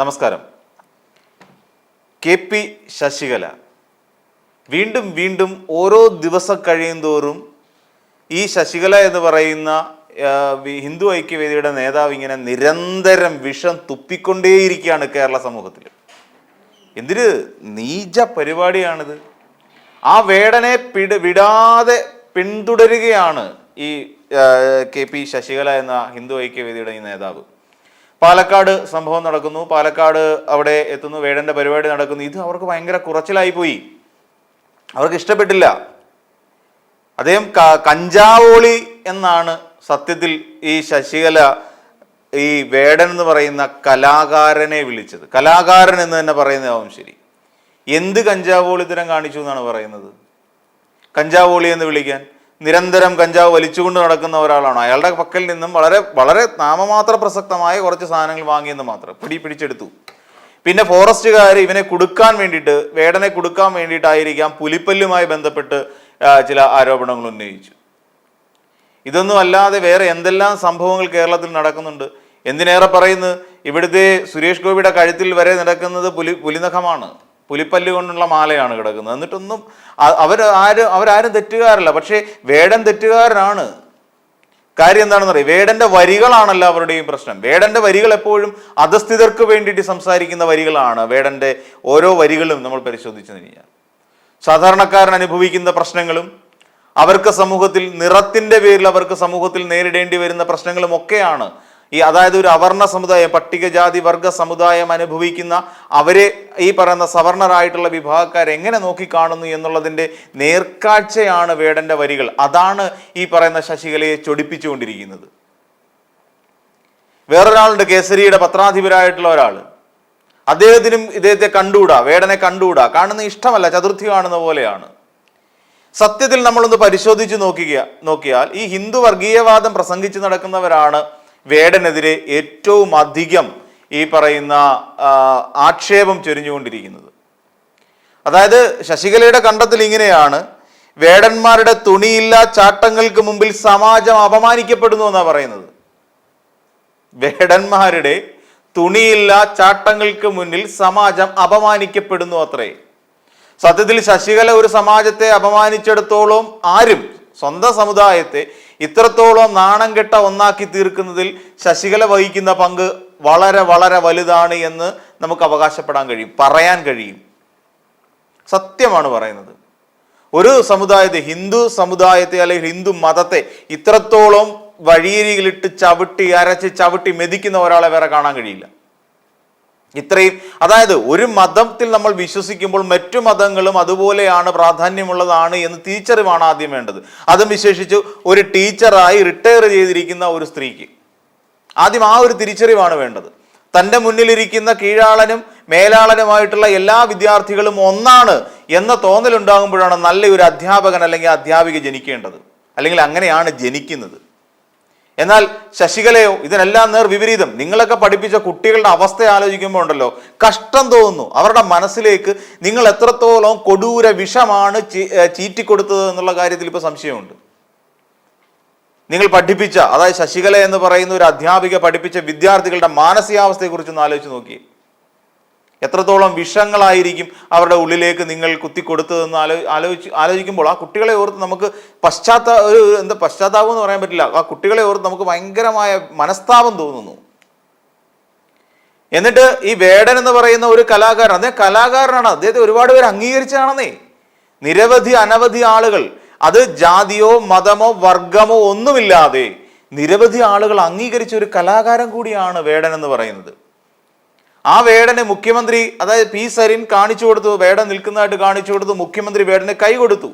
നമസ്കാരം. K P Sasikala. വീണ്ടും വീണ്ടും ഓരോ ദിവസം കഴിയുന്തോറും ഈ ശശികല എന്ന് പറയുന്ന ഹിന്ദു ഐക്യവേദിയുടെ നേതാവ് ഇങ്ങനെ നിരന്തരം വിഷം തുപ്പിക്കൊണ്ടേയിരിക്കുകയാണ് കേരള സമൂഹത്തിൽ എന്തൊരു? നീച പരിപാടിയാണിത്. ആ വേടനെ പിട വിടാതെ പിന്തുടരുകയാണ് ഈ കെ പി ശശികല എന്ന ഹിന്ദു ഐക്യവേദിയുടെ ഈ നേതാവ്. പാലക്കാട് സംഭവം നടക്കുന്നു. പാലക്കാട് അവിടെ എത്തുന്നു. വേടന്റെ പരിപാടി നടക്കുന്നു. ഇത് അവർക്ക് ഭയങ്കര കുറച്ചിലായി പോയി അവർക്ക് ഇഷ്ടപ്പെട്ടില്ല. അദ്ദേഹം കഞ്ചാവോളി എന്നാണ് സത്യത്തിൽ ഈ ശശികല ഈ വേടൻ എന്ന് പറയുന്ന കലാകാരനെ വിളിച്ചത്. കലാകാരൻ എന്ന് തന്നെ പറയുന്നതാവും ശരി. എന്ത് കഞ്ചാവോളിത്തരം കാണിച്ചു എന്നാണ് പറയുന്നത്? കഞ്ചാവോളി എന്ന് വിളിക്കാൻ? നിരന്തരം കഞ്ചാവ് വലിച്ചുകൊണ്ട് നടക്കുന്ന ഒരാളാണ്. അയാളുടെ പക്കൽ നിന്നും വളരെ വളരെ നാമമാത്ര പ്രസക്തമായ കുറച്ച് സാധനങ്ങൾ വാങ്ങിയെന്ന് മാത്രം പിടി പിടിച്ചെടുത്തു. പിന്നെ ഫോറസ്റ്റുകാർ ഇവനെ കൊടുക്കാൻ വേണ്ടിയിട്ട് വേടനെ കൊടുക്കാൻ വേണ്ടിയിട്ടായിരിക്കാം പുലിപ്പല്ലുമായി ബന്ധപ്പെട്ട് ചില ആരോപണങ്ങൾ ഉന്നയിച്ചു. ഇതൊന്നും അല്ലാതെ വേറെ എന്തെല്ലാം സംഭവങ്ങൾ കേരളത്തിൽ നടക്കുന്നുണ്ട്? എന്തിനേറെ പറയുന്നു? ഇവിടുത്തെ സുരേഷ് ഗോപിയുടെ കഴുത്തിൽ വരെ നടക്കുന്നത് പുലി പുലിനഖമാണ്. പുലിപ്പല്ല് കൊണ്ടുള്ള മാലയാണ് കിടക്കുന്നത്. എന്നിട്ടൊന്നും അവർ ആരും അവരാരും തെറ്റുകാരല്ല. പക്ഷേ വേടൻ തെറ്റുകാരനാണ്. കാര്യം എന്താണെന്ന് അറിയാം? വേടന്റെ വരികളാണല്ലോ അവരുടെയും പ്രശ്നം. വേടന്റെ വരികൾ എപ്പോഴും അധസ്ഥിതർക്ക് വേണ്ടിയിട്ട് സംസാരിക്കുന്ന വരികളാണ് വേടന്റെ ഓരോ വരികളും നമ്മൾ പരിശോധിച്ചു കഴിഞ്ഞാൽ. സാധാരണക്കാരൻ അനുഭവിക്കുന്ന പ്രശ്നങ്ങളും അവർക്ക് സമൂഹത്തിൽ നിറത്തിന്റെ പേരിൽ അവർക്ക് സമൂഹത്തിൽ നേരിടേണ്ടി വരുന്ന പ്രശ്നങ്ങളും ഒക്കെയാണ് ഈ അതായത് ഒരു അവർണ സമുദായം പട്ടികജാതി വർഗ സമുദായം അനുഭവിക്കുന്ന അവരെ ഈ പറയുന്ന സവർണരായിട്ടുള്ള വിഭാഗക്കാർ എങ്ങനെ നോക്കിക്കാണുന്നു എന്നുള്ളതിന്റെ നേർക്കാഴ്ചയാണ് വേടന്റെ വരികൾ. അതാണ് ഈ പറയുന്ന ശശികലയെ ചൊടിപ്പിച്ചുകൊണ്ടിരിക്കുന്നത്. വേറൊരാളുണ്ട് കേസരിയുടെ പത്രാധിപരായിട്ടുള്ള ഒരാൾ. അദ്ദേഹത്തിനും ഇദ്ദേഹത്തെ കണ്ടുകൂടാ വേടനെ കണ്ടുകൂടാ. കാണുന്ന ഇഷ്ടമല്ല ചതുർത്ഥി കാണുന്ന പോലെയാണ്. സത്യത്തിൽ നമ്മളൊന്ന് പരിശോധിച്ച് നോക്കുക നോക്കിയാൽ ഈ ഹിന്ദു വർഗീയവാദം പ്രസംഗിച്ചു നടക്കുന്നവരാണ് വേടനെതിരെ ഏറ്റവും അധികം ഈ പറയുന്ന ആക്ഷേപം ചൊരിഞ്ഞുകൊണ്ടിരിക്കുന്നത്. അതായത് ശശികലയുടെ കണ്ടത്തിൽ ഇങ്ങനെയാണ്. വേടന്മാരുടെ തുണിയില്ല ചാട്ടങ്ങൾക്ക് മുമ്പിൽ സമാജം അപമാനിക്കപ്പെടുന്നു എന്നാണ് പറയുന്നത്. വേടന്മാരുടെ തുണിയില്ല ചാട്ടങ്ങൾക്ക് മുന്നിൽ സമാജം അപമാനിക്കപ്പെടുന്നു അത്രേ. സത്യത്തിൽ ശശികല ഒരു സമാജത്തെ അപമാനിച്ചിടത്തോളം ആരും സ്വന്തം സമുദായത്തെ ഇത്രത്തോളം നാണം കെട്ട ഒന്നാക്കി തീർക്കുന്നതിൽ ശശികല വഹിക്കുന്ന പങ്ക് വളരെ വളരെ വലുതാണ് എന്ന് നമുക്ക് അവകാശപ്പെടാൻ കഴിയും പറയാൻ കഴിയും. സത്യമാണ് പറയുന്നത്. ഒരു സമുദായത്തെ ഹിന്ദു സമുദായത്തെ അല്ലെങ്കിൽ ഹിന്ദു മതത്തെ ഇത്രത്തോളം വഴിയരികിലിട്ട് ചവിട്ടി അരച്ച് ചവിട്ടി മെതിക്കുന്ന ഒരാളെ വേറെ കാണാൻ കഴിയില്ല. ഇത്രയും അതായത് ഒരു മതത്തിൽ നമ്മൾ വിശ്വസിക്കുമ്പോൾ മറ്റു മതങ്ങളും അതുപോലെയാണ് പ്രാധാന്യമുള്ളതാണ് എന്ന് തിരിച്ചറിവാണ് ആദ്യം വേണ്ടത്. അതും വിശേഷിച്ച് ഒരു ടീച്ചറായി റിട്ടയർ ചെയ്തിരിക്കുന്ന ഒരു സ്ത്രീക്ക്. ആദ്യം ആ ഒരു തിരിച്ചറിവാണ് വേണ്ടത്. തന്റെ മുന്നിലിരിക്കുന്ന കീഴാളനും മേലാളനുമായിട്ടുള്ള എല്ലാ വിദ്യാർത്ഥികളും ഒന്നാണ് എന്ന തോന്നലുണ്ടാകുമ്പോഴാണ് നല്ലൊരു അധ്യാപകൻ അല്ലെങ്കിൽ അധ്യാപിക ജനിക്കേണ്ടത്. അല്ലെങ്കിൽ അങ്ങനെയാണ് ജനിക്കുന്നത്. എന്നാൽ ശശികലയോ ഇതിനെല്ലാം നേർ വിപരീതം. നിങ്ങളൊക്കെ പഠിപ്പിച്ച കുട്ടികളുടെ അവസ്ഥ ആലോചിക്കുമ്പോൾ ഉണ്ടല്ലോ കഷ്ടം തോന്നുന്നു. അവരുടെ മനസ്സിലേക്ക് നിങ്ങൾ എത്രത്തോളം കൊടൂര വിഷമാണ് ചീറ്റിക്കൊടുത്തത് എന്നുള്ള കാര്യത്തിൽ ഇപ്പോൾ സംശയമുണ്ട്. നിങ്ങൾ പഠിപ്പിച്ച അതായത് ശശികല എന്ന് പറയുന്ന ഒരു അധ്യാപിക പഠിപ്പിച്ച വിദ്യാർത്ഥികളുടെ മാനസികാവസ്ഥയെക്കുറിച്ച് ഒന്ന് ആലോചിച്ച് നോക്കി എത്രത്തോളം വിഷങ്ങളായിരിക്കും അവരുടെ ഉള്ളിലേക്ക് നിങ്ങൾ കുത്തി കൊടുത്തതെന്ന് ആലോ ആലോചിച്ച് ആലോചിക്കുമ്പോൾ ആ കുട്ടികളെ ഓർത്ത് നമുക്ക് പശ്ചാത്ത ഒരു എന്താ പശ്ചാത്താപം എന്ന് പറയാൻ പറ്റില്ല. ആ കുട്ടികളെ ഓർത്ത് നമുക്ക് ഭയങ്കരമായ മനസ്താപം തോന്നുന്നു. എന്നിട്ട് ഈ വേടൻ എന്ന് പറയുന്ന ഒരു കലാകാരൻ അദ്ദേഹം കലാകാരനാണ്. അദ്ദേഹത്തെ ഒരുപാട് പേര് അംഗീകരിച്ചാണെന്നേ നിരവധി അനവധി ആളുകൾ. അത് ജാതിയോ മതമോ വർഗമോ ഒന്നുമില്ലാതെ നിരവധി ആളുകൾ അംഗീകരിച്ച ഒരു കലാകാരൻ കൂടിയാണ് വേടൻ എന്ന് പറയുന്നത്. ആ വേടനെ മുഖ്യമന്ത്രി അതായത് പി സരിൻ കാണിച്ചു കൊടുത്തു വേട നിൽക്കുന്നതായിട്ട് കാണിച്ചു കൊടുത്തു മുഖ്യമന്ത്രി വേടനെ കൈ കൊടുത്തു.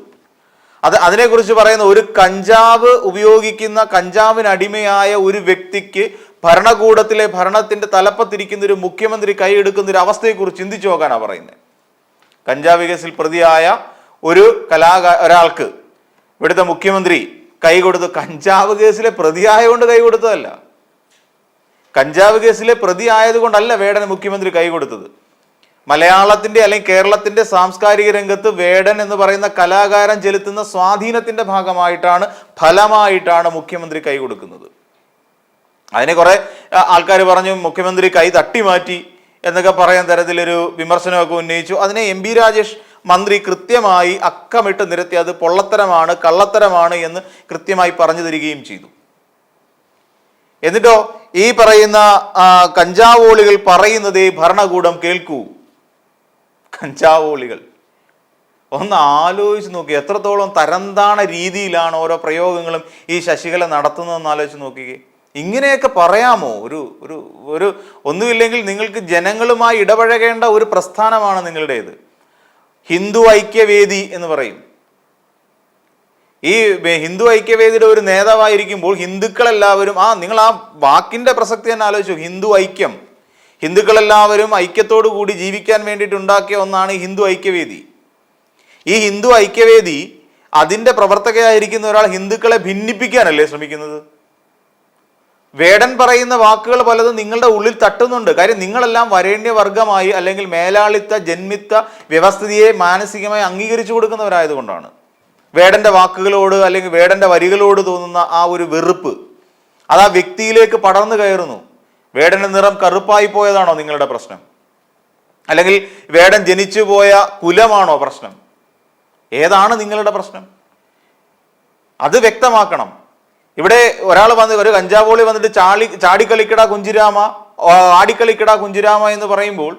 അത് അതിനെക്കുറിച്ച് പറയുന്ന ഒരു കഞ്ചാവ് ഉപയോഗിക്കുന്ന കഞ്ചാവിന് അടിമയായ ഒരു വ്യക്തിക്ക് ഭരണകൂടത്തിലെ ഭരണത്തിന്റെ തലപ്പത്തിരിക്കുന്ന ഒരു മുഖ്യമന്ത്രി കൈയെടുക്കുന്ന ഒരു അവസ്ഥയെക്കുറിച്ച് ചിന്തിച്ചു നോക്കാനാണ് പറയുന്നത് കഞ്ചാവ് കേസിൽ പ്രതിയായ ഒരു കലാകാ ഒരാൾക്ക് ഇവിടുത്തെ മുഖ്യമന്ത്രി കൈ കൊടുത്തു കഞ്ചാവ് കേസിലെ പ്രതിയായതുകൊണ്ട് കൈ കൊടുത്തതല്ല. കഞ്ചാവ് കേസിലെ പ്രതി ആയതുകൊണ്ടല്ല വേടന് മുഖ്യമന്ത്രി കൈകൊടുത്തത് മലയാളത്തിന്റെ അല്ലെങ്കിൽ കേരളത്തിന്റെ സാംസ്കാരിക രംഗത്ത് വേടൻ എന്ന് പറയുന്ന കലാകാരൻ ചെലുത്തുന്ന സ്വാധീനത്തിന്റെ ഭാഗമായിട്ടാണ് ഫലമായിട്ടാണ് മുഖ്യമന്ത്രി കൈ കൊടുക്കുന്നത്. അതിനെ കുറെ ആൾക്കാർ പറഞ്ഞു മുഖ്യമന്ത്രി കൈ തട്ടി മാറ്റി എന്നൊക്കെ പറയാൻ തരത്തിലൊരു വിമർശനമൊക്കെ ഉന്നയിച്ചു. അതിനെ എം ബി രാജേഷ് മന്ത്രി കൃത്യമായി അക്കമിട്ട് നിരത്തി അത് പൊള്ളത്തരമാണ് കള്ളത്തരമാണ് എന്ന് കൃത്യമായി പറഞ്ഞു തരികയും ചെയ്തു. എന്നിട്ടോ ഈ പറയുന്ന കഞ്ചാവോളികൾ പറയുന്നതേ ഭരണകൂടം കേൾക്കൂ. കഞ്ചാവോളികൾ. ഒന്ന് ആലോചിച്ച് നോക്കി എത്രത്തോളം തരംതാണ രീതിയിലാണ് ഓരോ പ്രയോഗങ്ങളും ഈ ശശികല നടത്തുന്നതെന്ന് ആലോചിച്ച് നോക്കിക്കേ ഇങ്ങനെയൊക്കെ പറയാമോ? ഒരു ഒരു ഒരു ഒന്നുമില്ലെങ്കിൽ നിങ്ങൾക്ക് ജനങ്ങളുമായി ഇടപഴകേണ്ട ഒരു പ്രസ്ഥാനമാണ് നിങ്ങളുടേത്. ഹിന്ദു ഐക്യവേദി എന്ന് പറയും. ഈ ഹിന്ദു ഐക്യവേദിയുടെ ഒരു നേതാവായിരിക്കുമ്പോൾ ഹിന്ദുക്കളെല്ലാവരും ആ നിങ്ങൾ ആ വാക്കിന്റെ പ്രസക്തി തന്നെ ആലോചിച്ചു. ഹിന്ദു ഐക്യം. ഹിന്ദുക്കളെല്ലാവരും ഐക്യത്തോടു കൂടി ജീവിക്കാൻ വേണ്ടിയിട്ട് ഉണ്ടാക്കിയ ഒന്നാണ് ഹിന്ദു ഐക്യവേദി. ഈ ഹിന്ദു ഐക്യവേദി അതിന്റെ പ്രവർത്തകയായിരിക്കുന്ന ഒരാൾ ഹിന്ദുക്കളെ ഭിന്നിപ്പിക്കാനല്ലേ ശ്രമിക്കുന്നത്? വേടൻ പറയുന്ന വാക്കുകൾ പലതും നിങ്ങളുടെ ഉള്ളിൽ തട്ടുന്നുണ്ട്. കാര്യം നിങ്ങളെല്ലാം വരേണ്യ വർഗമായി അല്ലെങ്കിൽ മേലാളിത്ത ജന്മിത്ത വ്യവസ്ഥിതിയെ മാനസികമായി അംഗീകരിച്ചു കൊടുക്കുന്നവരായതുകൊണ്ടാണ്. വേടന്റെ വാക്കുകളോട് അല്ലെങ്കിൽ വേടന്റെ വരികളോട് തോന്നുന്ന ആ ഒരു വെറുപ്പ് അത് ആ വ്യക്തിയിലേക്ക് പടർന്നു കയറുന്നു. വേടന്റെ നിറം കറുപ്പായി പോയതാണോ നിങ്ങളുടെ പ്രശ്നം? അല്ലെങ്കിൽ വേടൻ ജനിച്ചു പോയ കുലമാണോ പ്രശ്നം? ഏതാണ് നിങ്ങളുടെ പ്രശ്നം? അത് വ്യക്തമാക്കണം. ഇവിടെ ഒരാൾ വന്ന് ഒരു കഞ്ചാവോളി വന്നിട്ട് ചാളി ചാടിക്കളിക്കട കുഞ്ചിരാമ ആടിക്കളിക്കട കുഞ്ചിരാമ എന്ന് പറയുമ്പോൾ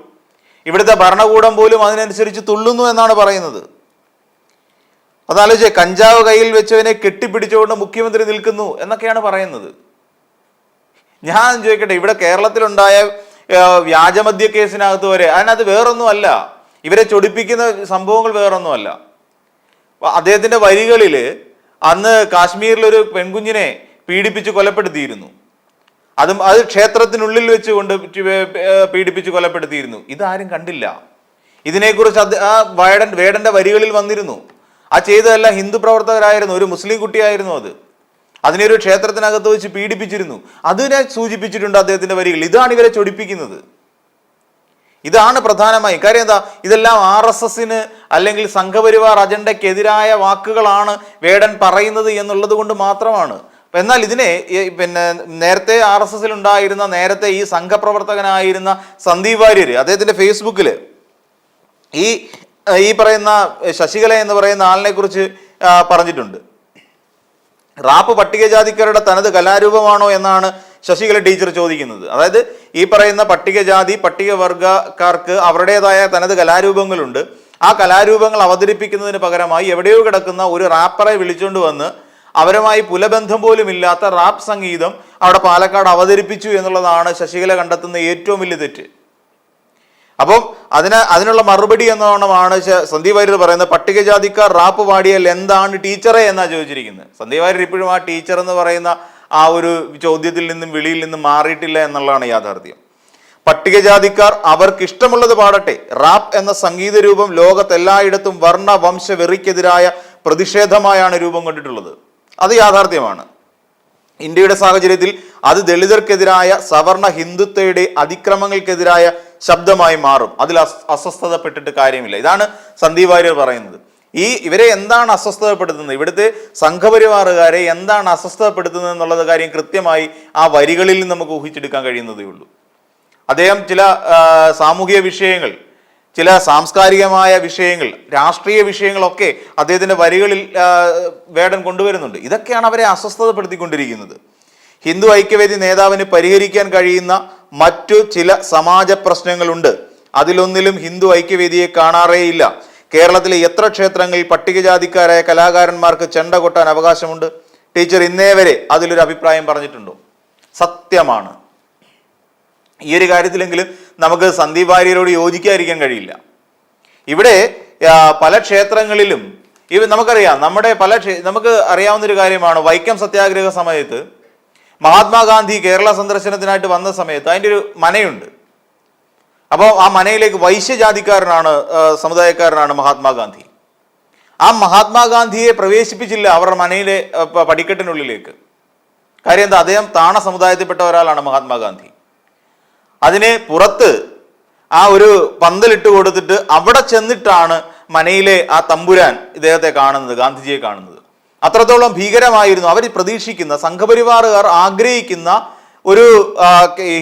ഇവിടുത്തെ ഭരണകൂടം പോലും അതിനനുസരിച്ച് തുള്ളുന്നു എന്നാണ് പറയുന്നത്. അതാലോചിച്ചേ കഞ്ചാവ് കയ്യിൽ വെച്ചവനെ കെട്ടിപ്പിടിച്ചുകൊണ്ട് മുഖ്യമന്ത്രി നിൽക്കുന്നു എന്നൊക്കെയാണ് പറയുന്നത്. ഞാൻ ചോദിക്കട്ടെ ഇവിടെ കേരളത്തിലുണ്ടായ വ്യാജമദ്യ കേസിനകത്ത് വരെ അതിനകത്ത് വേറൊന്നുമല്ല. ഇവരെ ചൊടിപ്പിക്കുന്ന സംഭവങ്ങൾ വേറൊന്നുമല്ല. അദ്ദേഹത്തിന്റെ വരികളിൽ അന്ന് കാശ്മീരിൽ ഒരു പെൺകുഞ്ഞിനെ പീഡിപ്പിച്ച് കൊലപ്പെടുത്തിയിരുന്നു. അതും അത് ക്ഷേത്രത്തിനുള്ളിൽ വെച്ചുകൊണ്ട് പീഡിപ്പിച്ച് കൊലപ്പെടുത്തിയിരുന്നു. ഇതാരും കണ്ടില്ല. ഇതിനെക്കുറിച്ച് അത് ആ വേടൻ വേടന്റെ വരികളിൽ വന്നിരുന്നു. ആ ചെയ്തതെല്ലാം ഹിന്ദു പ്രവർത്തകരായിരുന്നു ഒരു മുസ്ലിം കുട്ടിയായിരുന്നു അത്. അതിനെ ഒരു ക്ഷേത്രത്തിനകത്ത് വെച്ച് പീഡിപ്പിച്ചിരുന്നു. അതിനെ സൂചിപ്പിച്ചിട്ടുണ്ട് അദ്ദേഹത്തിന്റെ വരികൾ. ഇതാണ് ഇവരെ ചൊടിപ്പിക്കുന്നത്. ഇതാണ് പ്രധാനമായും. കാര്യം എന്താ? ഇതെല്ലാം ആർ എസ് എസിന് അല്ലെങ്കിൽ സംഘപരിവാർ അജണ്ടയ്ക്കെതിരായ വാക്കുകളാണ് വേടൻ പറയുന്നത് എന്നുള്ളത് കൊണ്ട് മാത്രമാണ്. എന്നാൽ ഇതിനെ പിന്നെ നേരത്തെ ആർ എസ് എസിൽ ഉണ്ടായിരുന്ന നേരത്തെ ഈ സംഘപ്രവർത്തകനായിരുന്ന സന്ദീപ് വാര്യർ അദ്ദേഹത്തിന്റെ ഫേസ്ബുക്കിൽ ഈ ഈ പറയുന്ന ശശികല എന്ന് പറയുന്ന ആളിനെ കുറിച്ച് പറഞ്ഞിട്ടുണ്ട്. റാപ്പ് പട്ടികജാതിക്കാരുടെ തനത് കലാരൂപമാണോ എന്നാണ് ശശികല ടീച്ചർ ചോദിക്കുന്നത്. അതായത് ഈ പറയുന്ന പട്ടികജാതി പട്ടികവർഗക്കാർക്ക് അവരുടേതായ തനത് കലാരൂപങ്ങളുണ്ട്. ആ കലാരൂപങ്ങൾ അവതരിപ്പിക്കുന്നതിന് പകരമായി എവിടെയോ കിടക്കുന്ന ഒരു റാപ്പറെ വിളിച്ചുകൊണ്ട് വന്ന് അവരുമായി പുലബന്ധം പോലും ഇല്ലാത്ത റാപ്പ് സംഗീതം അവിടെ പാലക്കാട് അവതരിപ്പിച്ചു എന്നുള്ളതാണ് ശശികല കണ്ടെത്തുന്ന ഏറ്റവും വലിയ തെറ്റ്. അപ്പം അതിന് അതിനുള്ള മറുപടി എന്നോണമാണ് സന്ദീപ് വാര്യർ പറയുന്നത്. പട്ടികജാതിക്കാർ റാപ്പ് പാടിയാൽ എന്താണ് ടീച്ചറെ എന്നാ ചോദിച്ചിരിക്കുന്നത്. സന്ദീപ് വാര്യർ ഇപ്പോഴും ആ ടീച്ചർ എന്ന് പറയുന്ന ആ ഒരു ചോദ്യത്തിൽ നിന്നും വിളിയിൽ നിന്നും മാറിയിട്ടില്ല എന്നുള്ളതാണ് യാഥാർത്ഥ്യം. പട്ടികജാതിക്കാർ അവർക്ക് ഇഷ്ടമുള്ളത് പാടട്ടെ. റാപ്പ് എന്ന സംഗീത രൂപം ലോകത്തെല്ലായിടത്തും വർണ വംശ വെറിക്കെതിരായ പ്രതിഷേധമായാണ് രൂപം കൊണ്ടിട്ടുള്ളത്. അത് യാഥാർത്ഥ്യമാണ്. ഇന്ത്യയുടെ സാഹചര്യത്തിൽ അത് ദളിതർക്കെതിരായ സവർണ ഹിന്ദുത്വയുടെ അതിക്രമങ്ങൾക്കെതിരായ ശബ്ദമായി മാറും. അതിൽ അസ്വസ്ഥതപ്പെട്ടിട്ട് കാര്യമില്ല. ഇതാണ് സന്ദീപ് വാര്യർ പറയുന്നത്. ഈ ഇവരെ എന്താണ് അസ്വസ്ഥതപ്പെടുത്തുന്നത്? ഇവിടുത്തെ സംഘപരിവാറുകാരെ എന്താണ് അസ്വസ്ഥതപ്പെടുത്തുന്നത് എന്നുള്ളത് കാര്യം കൃത്യമായി ആ വരികളിൽ നമുക്ക് ഊഹിച്ചെടുക്കാൻ കഴിയുന്നതേ ഉള്ളൂ. അദ്ദേഹം ചില സാമൂഹിക വിഷയങ്ങൾ ചില സാംസ്കാരികമായ വിഷയങ്ങൾ രാഷ്ട്രീയ വിഷയങ്ങളൊക്കെ അദ്ദേഹത്തിന്റെ വരികളിൽ വേടൻ കൊണ്ടുവരുന്നുണ്ട്. ഇതൊക്കെയാണ് അവരെ അസ്വസ്ഥതപ്പെടുത്തിക്കൊണ്ടിരിക്കുന്നത്. ഹിന്ദു ഐക്യവേദി നേതാവിന് പരിഹരിക്കാൻ കഴിയുന്ന മറ്റു ചില സമാജ പ്രശ്നങ്ങളുണ്ട്. അതിലൊന്നിലും ഹിന്ദു ഐക്യവേദിയെ കാണാറേയില്ല. കേരളത്തിലെ എത്ര ക്ഷേത്രങ്ങളിൽ പട്ടികജാതിക്കാരായ കലാകാരന്മാർക്ക് ചെണ്ട കൊട്ടാൻ അവകാശമുണ്ട്? ടീച്ചർ ഇന്നേ വരെ അതിലൊരു അഭിപ്രായം പറഞ്ഞിട്ടുണ്ടോ? സത്യമാണ്. ഈ ഒരു കാര്യത്തിലെങ്കിലും നമുക്ക് സന്ദീപ് ഭാര്യയോട് യോജിക്കാതിരിക്കാൻ കഴിയില്ല. ഇവിടെ പല ക്ഷേത്രങ്ങളിലും ഇവ നമുക്കറിയാം നമ്മുടെ പല നമുക്ക് അറിയാവുന്ന ഒരു കാര്യമാണ് വൈക്കം സത്യാഗ്രഹ സമയത്ത് മഹാത്മാഗാന്ധി കേരള സന്ദർശനത്തിനായിട്ട് വന്ന സമയത്ത് അതിന്റെ ഒരു മനയുണ്ട്. അപ്പോൾ ആ മനയിലേക്ക് വൈശ്യജാതിക്കാരനാണ് സമുദായക്കാരനാണ് മഹാത്മാഗാന്ധി. ആ മഹാത്മാഗാന്ധിയെ പ്രവേശിപ്പിച്ചില്ല അവരുടെ മനയിലെ പടിക്കെട്ടിനുള്ളിലേക്ക്. കാര്യം എന്താ? അദ്ദേഹം താണ സമുദായത്തിൽപ്പെട്ട ഒരാളാണ് മഹാത്മാഗാന്ധി. അതിനെ പുറത്ത് ആ ഒരു പന്തലിട്ട് കൊടുത്തിട്ട് അവിടെ ചെന്നിട്ടാണ് മനയിലെ ആ തമ്പുരാൻ ഇദ്ദേഹത്തെ കാണുന്നത് ഗാന്ധിജിയെ കാണുന്നത്. അത്രത്തോളം ഭീകരമായിരുന്നു. അവർ പ്രതീക്ഷിക്കുന്ന സംഘപരിവാറുകാർ ആഗ്രഹിക്കുന്ന ഒരു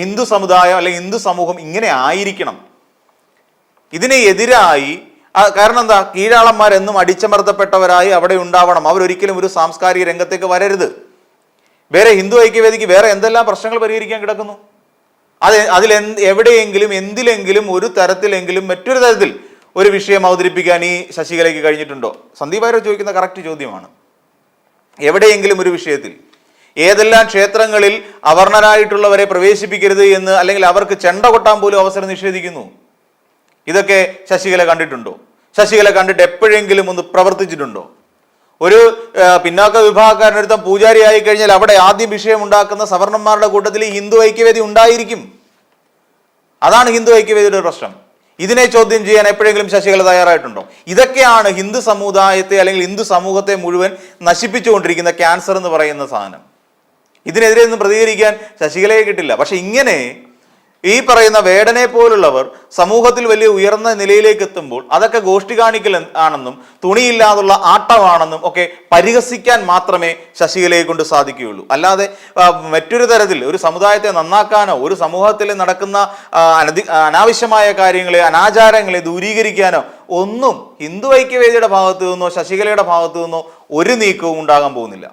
ഹിന്ദു സമുദായം അല്ലെങ്കിൽ ഹിന്ദു സമൂഹം ഇങ്ങനെ ആയിരിക്കണം. ഇതിനെ എതിരായി കാരണം എന്താ? കീഴാളന്മാരെന്നും അടിച്ചമർത്തപ്പെട്ടവരായി അവിടെ ഉണ്ടാവണം. അവരൊരിക്കലും ഒരു സാംസ്കാരിക രംഗത്തേക്ക് വരരുത്. വേറെ ഹിന്ദു ഐക്യവേദിക്ക് വേറെ എന്തെല്ലാം പ്രശ്നങ്ങൾ പരിഹരിക്കാൻ കിടക്കുന്നു? അത് അതിൽ എവിടെയെങ്കിലും എന്തിലെങ്കിലും ഒരു തരത്തിലെങ്കിലും മറ്റൊരു തരത്തിൽ ഒരു വിഷയം അവതരിപ്പിക്കാൻ ഈ ശശികലയ്ക്ക് കഴിഞ്ഞിട്ടുണ്ടോ? സന്ദീപ് ആരോ ചോദിക്കുന്ന കറക്റ്റ് ചോദ്യമാണ്. എവിടെയെങ്കിലും ഒരു വിഷയത്തിൽ ഏതെല്ലാം ക്ഷേത്രങ്ങളിൽ അവർണരായിട്ടുള്ളവരെ പ്രവേശിപ്പിക്കരുത് എന്ന് അല്ലെങ്കിൽ അവർക്ക് ചെണ്ട കൊട്ടാൻ പോലും അവസരം നിഷേധിക്കുന്നു? ഇതൊക്കെ ശശികല കണ്ടിട്ടുണ്ടോ? ശശികല കണ്ടിട്ട് എപ്പോഴെങ്കിലും ഒന്ന് പ്രവർത്തിച്ചിട്ടുണ്ടോ? ഒരു പിന്നാക്ക വിഭാഗക്കാരനൊരുത്തം പൂജാരി ആയി കഴിഞ്ഞാൽ അവിടെ ആദ്യം വിഷയം ഉണ്ടാക്കുന്ന സവർണന്മാരുടെ കൂട്ടത്തിൽ ഹിന്ദു ഐക്യവേദി ഉണ്ടായിരിക്കും. അതാണ് ഹിന്ദു ഐക്യവേദിയുടെ പ്രശ്നം. ഇതിനെ ചോദ്യം ചെയ്യാൻ എപ്പോഴെങ്കിലും ശശികല തയ്യാറായിട്ടുണ്ടോ? ഇതൊക്കെയാണ് ഹിന്ദു സമുദായത്തെ അല്ലെങ്കിൽ ഹിന്ദു സമൂഹത്തെ മുഴുവൻ നശിപ്പിച്ചുകൊണ്ടിരിക്കുന്ന ക്യാൻസർ എന്ന് പറയുന്ന സാധനം. ഇതിനെതിരെ ഒന്നും പ്രതികരിക്കാൻ ശശികലയെ കിട്ടില്ല. പക്ഷെ ഇങ്ങനെ ഈ പറയുന്ന വേടനെ പോലുള്ളവർ സമൂഹത്തിൽ വലിയ ഉയർന്ന നിലയിലേക്ക് എത്തുമ്പോൾ അതൊക്കെ ഗോഷ്ടി കാണിക്കൽ ആണെന്നും തുണിയില്ലാതുള്ള ആട്ടമാണെന്നും ഒക്കെ പരിഹസിക്കാൻ മാത്രമേ ശശികലയെ കൊണ്ട് സാധിക്കുകയുള്ളൂ. അല്ലാതെ മറ്റൊരു തരത്തിൽ ഒരു സമുദായത്തെ നന്നാക്കാനോ ഒരു സമൂഹത്തിൽ നടക്കുന്ന അനധി അനാവശ്യമായ കാര്യങ്ങളെ അനാചാരങ്ങളെ ദൂരീകരിക്കാനോ ഒന്നും ഹിന്ദു ഐക്യവേദിയുടെ ഭാഗത്തു നിന്നോ ശശികലയുടെ ഭാഗത്തു നിന്നോ ഒരു നീക്കവും ഉണ്ടാകാൻ പോകുന്നില്ല.